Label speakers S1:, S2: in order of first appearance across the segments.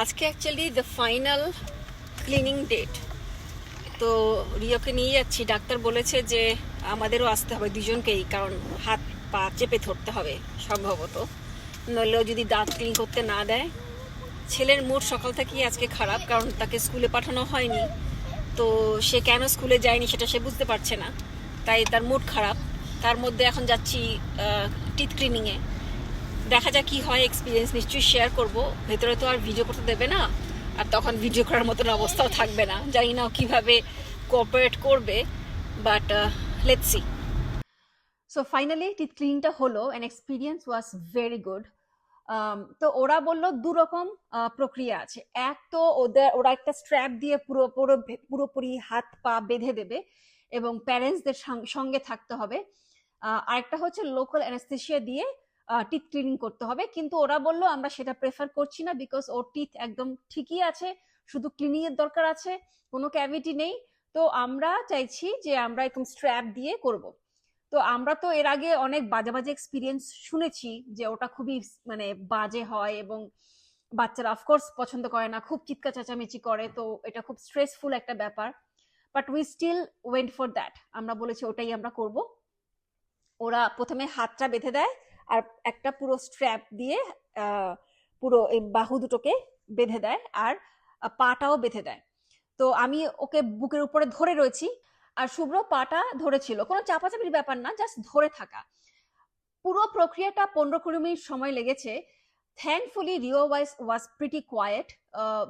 S1: আজকে actually the final cleaning date তো রিওকে নিয়ে যাচ্ছি। ডাক্তার বলেছে যে আমাদেরও আসতে হবে দুজনকেই, কারণ হাত পা চেপে ধরতে হবে সম্ভবত। নইলেও যদি দাঁত ক্লিন করতে না দেয়, ছেলের মুড সকাল থেকেই আজকে খারাপ, কারণ তাকে স্কুলে পাঠানো হয়নি। তো সে কেন স্কুলে যায়নি সেটা সে বুঝতে পারছে না। তাই তার মুড খারাপ। তার মধ্যে এখন যাচ্ছি টিথ ক্লিনিংয়ে দেখা যাক কি হয় এক্সপিরিয়েন্স নিশ্চয়ই শেয়ার করব। ভেতরে তো আর ভিডিও করতে দেবে না, আর তখন ভিডিও করার মতন অবস্থাও থাকবে না। জানি না কীভাবে কোঅপারেট করবে but let's see so finally teeth ক্লিনিংটা হলো and experience was very good তো ওরা বলল দু রকম প্রক্রিয়া আছে। এক তো ওদের, ওরা একটা স্ট্র্যাপ দিয়ে পুরো পুরো, পুরোপুরি হাত পা বেঁধে দেবে, এবং প্যারেন্টসদের সঙ্গে থাকতে হবে। আরেকটা হচ্ছে লোকাল অ্যানাস্থেশিয়া দিয়ে টিথ ক্লিনিং করতে হবে। কিন্তু ওরা বলল, আমরা সেটা প্রেফার করছি না বিকজ ওর টিথ একদম ঠিকই আছে, শুধু ক্লিনিং এর দরকার আছে, কোনো ক্যাভিটি নেই। তো আমরা চাইছি যে আমরা একদম স্ট্র্যাপ দিয়ে করব। তো আমরা তো এর আগে অনেক বাজে বাজে এক্সপিরিয়েন্স শুনেছি যে ওটা খুবই মানে বাজে হয় এবং বাচ্চারা অফকোর্স পছন্দ করে না, খুব চিৎকার চেঁচামেচি করে, তো এটা খুব স্ট্রেসফুল একটা ব্যাপার। But we still went for that আমরা বলেছি, ওটাই আমরা করব। ওরা প্রথমে হাতটা বেঁধে দেয় আর একটা পুরো স্ট্র্যাপ দিয়ে পুরো এই বাহু দুটোকে বেঁধে দেয় আর পাটাও বেঁধে দেয়। তো আমি ওকে বুকের উপরে ধরে রয়েছি আর শুভ্র পাটা ধরেছিল। কোনো চাপাচাপির ব্যাপার না জাস্ট ধরে থাকা। পুরো প্রক্রিয়াটা পনেরো কুড়ি মিনিট সময় লেগেছে। Thankfully Rio wise was pretty quiet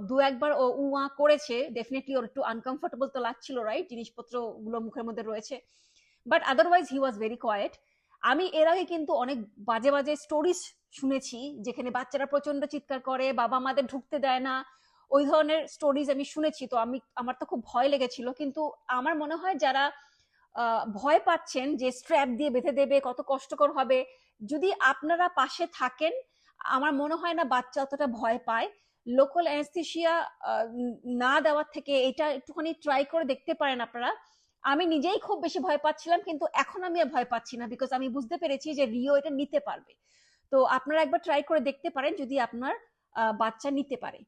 S1: দু একবার ও উয়া করেছে। ডেফিনেটলি ওর একটু আনকমফোর্টেবল তো লাগছিল রাইট জিনিসপত্রগুলো মুখের মধ্যে রয়েছে। But otherwise he was very quiet আমি এর আগে কিন্তু অনেক বাজে বাজে স্টোরিজ শুনেছি যেখানে বাচ্চারা প্রচণ্ড চিৎকার করে, বাবা মাদের ঢুকতে দেয় না, ওই ধরনের স্টোরিজ আমি শুনেছি। তো আমি, আমার তো খুব ভয় লেগেছিল। কিন্তু আমার মনে হয় যারা ভয় পাচ্ছেন যে স্ট্র্যাপ দিয়ে বেঁধে দেবে, কত কষ্টকর হবে, যদি আপনারা পাশে থাকেন, আমার মনে হয় না বাচ্চা অতটা ভয় পায়। লোকাল অ্যানেস্থেশিয়া না দেওয়ার থেকে এটা একটুখানি ট্রাই করে দেখতে পারেন আপনারা। আমি নিজেই খুব বেশি ভয় পাচ্ছিলাম, কিন্তু এখন আমি আর ভয় পাচ্ছি না বিকজ আমি বুঝতে পেরেছি যে রিও এটা নিতে পারবে। তো আপনারা একবার ট্রাই করে দেখতে পারেন, যদি আপনার বাচ্চা নিতে পারে।